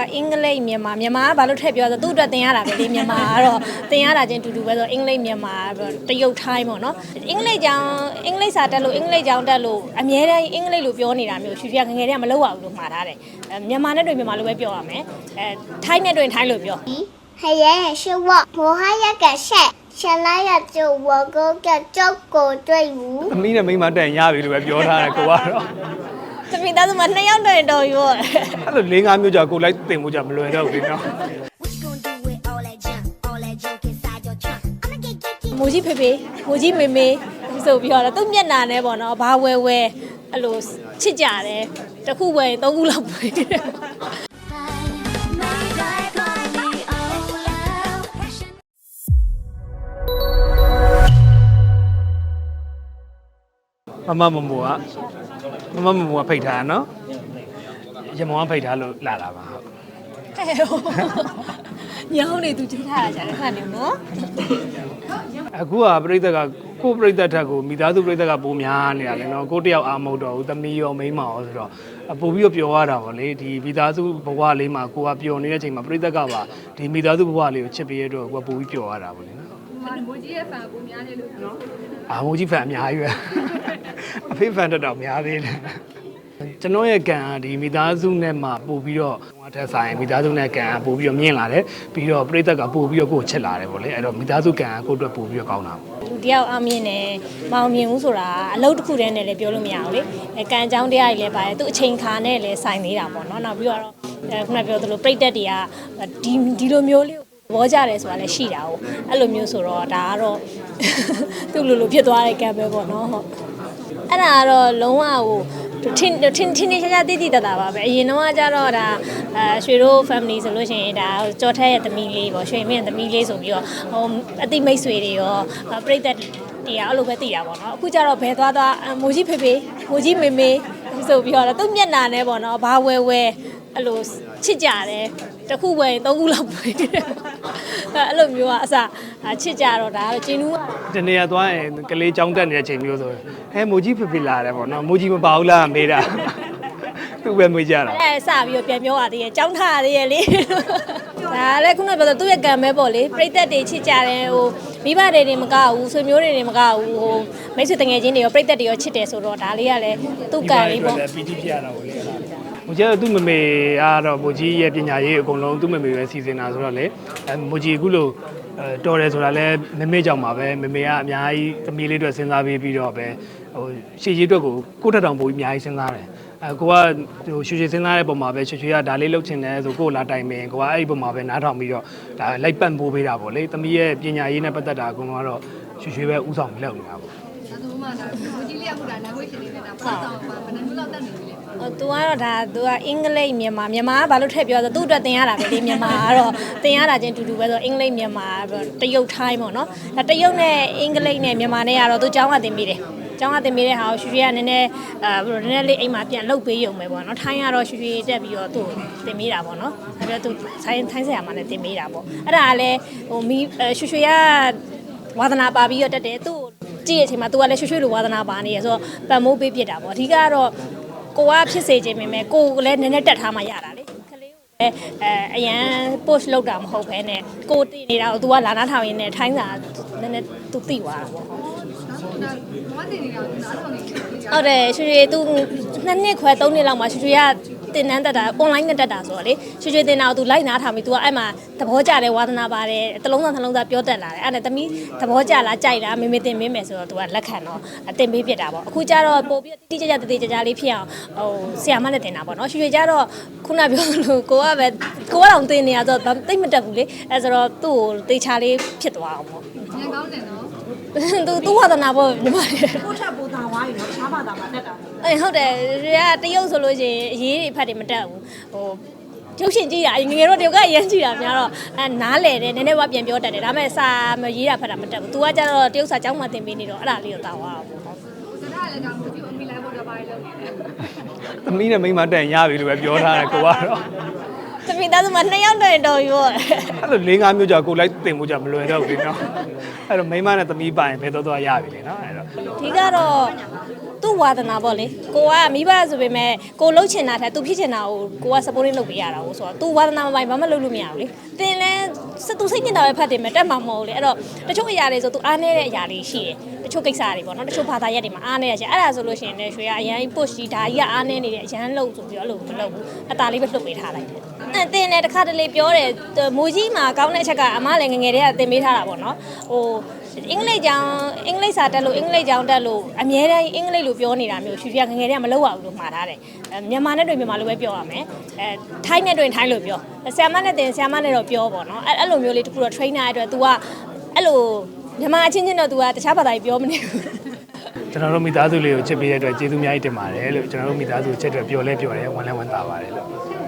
ကအင်္ဂလိပ်မြန်မာမြန်မာကဘာလို့ထည့်ပြောဆိုသူ့အတွက်သင်ရတာပဲလေမြန်မာကတော့သင်ရတာချင်းတူတူပဲဆိုအင်္ဂလိပ်မြန်မာတရုတ်ထိုင်းပေါ့နော်အင်္ဂလိပ်ကြောင်အင်္ဂလိပ်စာတက်လို့အင်္ဂလိပ်ကြောင်တက်လို့အများတိုင်းအင်္ဂလိပ်လိုပြောနေတာမျိုးရှူရှူငငယ်တည်းကမလုပ်ရဘူးလို့မှားထားတယ်မြန်မာနဲ့တွေ့မြန်မာလိုပဲပြောရမယ်အဲထိုင်းနဲ့တွေ့ထိုင်းလိုပြောဟရဲရှိဝဘောဟရကဆက်ရှလာရကျဝကောကကြောက်ကိုတွေ့ဘူးအမီးနဲ့မိမတန်ရပြီလို့ပဲပြောထားတယ်ကိုကတော့ သမီးသားစုမှာနှစ်ယောက်တွေ့ရင်တော်ပြီပေါ့အဲ့လို၄၅မျိုးကြာကိုလိုက်တင်မှုကြာမလွယ်တော့ဘူးလေနော် What you gonna do with all that junk? All that junk inside your trunk? I'ma get get get. မိုးကြီးဖေဖေမိုးကြီးမေမေဆိုပြီးတော့သူ့မျက်နာနဲ့ပေါ့နော်ဘာဝဲဝဲအဲ့လိုချစ်ကြတယ်တစ်ခုဝယ်ရင်သုံးခုလောက်ပဲ မမမမိုးကမမမမိုးကဖိတ်ထားတာနော်ရမောင်ကဖိတ်ထားလို့လာတာပါဟုတ်ညောင်းနေသူကြည့်ထားတာကြာတယ်ခါနေနော်အခုကပြိဿကကိုပြိဿထက်ကိုမိသားစုပြိဿကပိုများနေတာလေနော်ကိုတယောက်အာမဟုတ်တော့ဘူးသမီးရောမိန်းမရောဆိုတော့အပို့ပြီးတော့ပျော်ရတာပေါ့လေဒီမိသားစုဘဝလေးမှာကိုကပျော်နေတဲ့အချိန်မှာပြိဿကပါဒီမိသားစုဘဝလေးကိုချစ်ပေးရတော့ကိုကပို့ပြီးပျော်ရတာပေါ့လေနော်မိုးကြီးရဲ့ဖန်ကိုများနေလို့နော်အာမိုးကြီးဖန်အများကြီးပဲ အဖေဖန်တက်တော့များသေးတယ်ကျွန်တော်ရဲ့ကံကဒီမိသားစုနဲ့မှပို့ပြီးတော့ဟိုအထက်ဆိုင်မိသားစုနဲ့ကံကပို့ပြီးတော့မြင့်လာတယ်ပြီးတော့ပြိဿကပို့ပြီးတော့ကိုယ်ချစ်လာတယ်ပေါ့လေအဲ့တော့မိသားစုကံကကိုယ့်အတွက်ပို့ပြီးတော့ကောင်းတာပေါ့လူတယောက်အောင်မြင်တယ်မအောင်မြင်ဘူးဆိုတာအလုပ်တစ်ခုတည်းနဲ့လည်းပြောလို့မရဘူးလေအဲကံအကြောင်းတရားတွေလည်းပါတယ်သူအချိန်ခါနဲ့လည်းဆိုင်သေးတာပေါ့နော်နောက်ပြီးတော့အဲခုနပြောသလိုပြိတက်တွေကဒီဒီလိုမျိုးလေးကိုသဘောကျတယ်ဆိုတာလည်းရှိတာ哦အဲ့လိုမျိုးဆိုတော့ဒါကတော့သူ့လိုလိုဖြစ်သွားတဲ့ကံပဲပေါ့နော်ဟုတ် အဲ့ဒါကတော့လုံးဝဟိုထင်းထင်းထင်းနေချာချာတိတိတတ်တာပါပဲအရင်တော့ကကြတော့ဒါအဲရွှေတို့ family ဆိုလို့ရှိရင်ဒါကြော်ထက်ရဲ့သမီးလေးပေါ့ရွှေမင်းရဲ့သမီးလေးဆိုပြီးတော့ဟိုအတိမိတ်ဆွေတွေရောပြိသက်တရားအဲ့လိုပဲသိတာပေါ့နော်အခုကျတော့ဘယ်သွားသွားမိုးကြီးဖေဖေမိုးကြီးမေမေဆိုပြီးတော့သူ့မျက်နာနဲ့ပေါ့နော်ဘာဝဲဝဲအဲ့လိုချစ်ကြတယ် တစ်ခုဝယ်ရင်သုံးခုလောက်ပဲအဲ့လိုမျိုးကအစချစ်ကြတော့ဒါကတော့ကျင်းနူးကဒီနေရာသွားရင်ကလေးကြောင်းတက်နေတဲ့အချိန်မျိုးဆိုရင်အဲမိုကြီးဖေဖေလာတယ်ပေါ့နော်မိုကြီးမပါဘူးလားမေးတာသူ့ပဲမေးကြတာ အဲစပြီးတော့ပြန်ပြောရသေးရဲ့ကြောင်းထားရသေးရဲ့လေဒါလည်းခုနကပြောတော့သူ့ရဲ့ကံပဲပေါ့လေပြိသက်တွေချစ်ကြတယ်ဟိုမိဘတွေတွေမကဘူးဆွေမျိုးတွေတွေမကဘူးဟိုမိတ်ဆွေတငယ်ချင်းတွေရောပြိသက်တွေရောချစ်တယ်ဆိုတော့ဒါလေးကလည်းသူ့ကံလေးပေါ့ ပီတိပြရတာပေါ့လေ မိုကြီးကသူ့မမေကတော့မိုကြီးရဲ့ပညာရေးအကုန်လုံးသူ့မမေပဲစီစဉ်တာဆိုတော့လေအဲမိုကြီးအခုလို့အဲတော်တယ်ဆိုတာလဲမမေကြောင့်ပါပဲမမေကအများကြီးသမီးလေးအတွက်စဉ်းစားပေးပြီးတော့ပဲဟိုရှေ့ရေးအတွက်ကိုကိုယ့်ထက်တောင်ပိုပြီးအများကြီးစဉ်းစားတယ်အဲကိုကဟိုရွှေရွှေစဉ်းစားတဲ့ပုံမှာပဲရွှေရွှေကဒါလေးလုပ်ချင်တယ်ဆိုကိုယ်လာတိုင်ပင်ကိုကအဲ့ဒီပုံမှာပဲနားထောင်ပြီးတော့ဒါလိုက်ပတ်ပိုးပေးတာပေါ့လေသမီးရဲ့ပညာရေးနဲ့ပတ်သက်တာအကုန်လုံးကတော့ရွှေရွှေပဲဥဆောင်လုပ်နေတာပေါ့ဒါဆိုမှဒါမိုးကြီးလေးကခုဒါနာခွေရှင်နေတာဒါပေါ့တော့ပါဘယ်နှမျိုးလောက်တက်နေပြီလဲ သူကတော့ဒါသူကအင်္ဂလိပ်မြန်မာမြန်မာကဘာလို့ထည့်ပြောဆိုသူ့အတွက်သင်ရတာပဲလေမြန်မာကတော့သင်ရတာချင်းတူတူပဲဆိုအင်္ဂလိပ်မြန်မာတရုတ်ထိုင်းပေါ့နော်ဒါတရုတ်နဲ့အင်္ဂလိပ်နဲ့မြန်မာနဲ့ကတော့သူကျောင်းကသင်ပေးတယ်ကျောင်းကသင်ပေးတဲ့ဟာကိုရွှေရွှေကနည်းနည်းအဲဘယ်လိုနည်းနည်းလေးအိမ်မှာပြန်လှုပ်ပေးရုံပဲပေါ့နော်ထိုင်းကတော့ရွှေရွှေတက်ပြီးတော့သူ့သင်ပေးတာပေါ့နော်ဒါပြီးတော့သူထိုင်းထိုင်းဆရာမနဲ့သင်ပေးတာပေါ့အဲ့ဒါကလည်းဟိုမီရွှေရွှေကဝါသနာပါပြီးတော့တက်တယ်သူ့ကြည့်တဲ့အချိန်မှာ तू ကလည်းရွှွှွလိုဝါသနာပါနေရဆိုတော့ပံမိုးပေးပြစ်တာပေါ့အဓိကတော့ ကိုကဖြစ်စေခြင်းပဲမဲ့ကိုကလည်းနည်းနည်းတက်ထားမှရတာလေကလေးကိုလည်းအဲအရန် post လောက်တာမဟုတ်ဘဲနဲ့ကိုတည်နေတာကို तू ကလာနာထောင်ရင်းနဲ့ထိုင်းစာနည်းနည်း तू သိသွားတာပေါ့ ဒါမမတင်နေတာကနားထောင်နေတယ် ဟုတ်တယ်ရွှေရွှေ तू နှစ်နှစ်ခွဲသုံးနှစ်လောက်မှရွှေရွှေက တင်နန်းတက်တာ online နဲ့တက်တာဆိုတော့လေရွှေရွှေတင်တာကို तू လိုက်နားထောင်ပြီး तू ကအဲ့မှာသဘောကျတယ်ဝါသနာပါတယ်တလုံးသားနှလုံးသားပြောတတ်လာတယ်အဲ့ဒါသမီးသဘောကျလားကြိုက်လားမေမေတင်ပေးမယ်ဆိုတော့ तू ကလက်ခံတော့အတင်ပေးပြစ်တာပေါ့အခုကျတော့ပို့ပြီးတိတိကျကျတည်တည်ကြကြလေးဖြစ်အောင်ဟိုဆရာမနဲ့တင်တာပေါ့နော်ရွှေရွှေကျတော့ခုနပြောလို့ကိုကပဲကိုကတော့တင်နေရတော့တိတ်မတက်ဘူးလေအဲဆိုတော့သူ့ကိုတေချာလေးဖြစ်သွားအောင်ပေါ့ ညံကောင်းတယ်နော် သူသူဝါသနာပေါ့ညီမလေး ကိုထပ်ပူတာ ဝါးရင်တော့ရှားပါတာမှာတက်တာအေးဟုတ်တယ်ဒီကတရုတ်ဆိုလို့ရှိရင်အရေးတွေဖတ်တယ်မတက်ဘူးဟိုကျုပ်ရှင်ကြည့်တာငငယ်တော့တရုတ်ကအရင်ကြည့်တာများတော့အဲနားလဲတယ်နည်းနည်းဝပြန်ပြောတတ်တယ်ဒါပေမဲ့စာမရေးတာဖတ်တာမတက်ဘူး तू ကကြတော့တရုတ်စာကျောင်းမှာသင်ပေးနေတော့အဲ့ဒါလေးကိုတောင်းအောင်ပေါ့စကားလည်းကြောင့်မိုးကြီးအမိလိုက်ဖို့တော့ပါလို့နေတယ်သမီးနဲ့မိန်းမတက်ရင်ရပြီလို့ပဲပြောထားတယ်ကိုကတော့ သမီးသားစုမှာနှစ်ယောက်တွေ့ရင်တော်ပြီပေါ့ အဲ့လို၄၅မျိုးကြာကိုလိုက်တင်မှုကြာမလွယ်တော့ဘူးလေနော်အဲ့တော့မိန်းမနဲ့သမီးပိုင်ဘယ်တော့တော့ရပြီလေနော်အဲ့တော့ ဒီကတော့သူ့ဝ ဝါသနာပေါ့လေကိုကမိဘဆိုပေမဲ့ကိုလှုပ်ချင်တာထက်သူဖြစ်ချင်တာကိုကိုက supporting လုပ်ပေးရတာကိုဆိုတော့ तू ဝါသနာမပိုင်ဘာမှလုပ်လို့မရဘူးလေတင်လဲစသူစိတ်ညစ်တာပဲဖတ်တယ်မဲ့တက်မှာမဟုတ်လေအဲ့တော့တချို့အရာတွေဆို तू အားနေတဲ့အရာတွေရှိတယ်တချို့ကိစ္စတွေပေါ့နော်တချို့ဘာသာရပ်တွေမှာအားနေရရှိအဲ့ဒါဆိုလို့ရှိရင်လည်းရွှေကအရန် push ကြီးဒါကြီးကအားနေနေတယ်အရန်လှုပ်ဆိုပြီးတော့အဲ့လိုမလုပ်ဘူးအตาလေးပဲလှုပ်ပေးထားလိုက်တယ်အဲ့ တင်တယ်တခါတလေပြောတယ်မိုးကြီးမှာကောင်းတဲ့အချက်ကအမလည်းငငယ်တည်းကတင်ပေးထားတာပေါ့နော်ဟိုအင်္ဂလိပ်ကျောင်းအင်္ဂလိပ်စာတက်လို့အင်္ဂလိပ်ကျောင်းတက်လို့အများတိုင်းအင်္ဂလိပ်လိုပြောနေတာမျိုးဖြူဖြူကငငယ်တည်းကမလုပ်ရဘူးလို့မှားထားတယ်အဲမြန်မာနဲ့တွေ့မြန်မာလိုပဲပြောရမယ်အဲထိုင်းနဲ့တွေ့ထိုင်းလိုပြောဆရာမနဲ့တင်ဆရာမနဲ့တော့ပြောပေါ့နော်အဲအဲ့လိုမျိုးလေးတခုတော့ trainer အတွက် तू ကအဲ့လိုမြန်မာအချင်းချင်းတော့ तू ကတခြားဘာသာကြီးပြောမနေဘူးကျွန်တော်တို့မိသားစုလေးကိုချစ်ပေးတဲ့အတွက်ကျေးဇူးအများကြီးတင်ပါတယ်လို့ကျွန်တော်တို့မိသားစုချစ်အတွက်ပြောလဲပြောတယ်ဝမ်းလဲဝမ်းသာပါတယ်လို့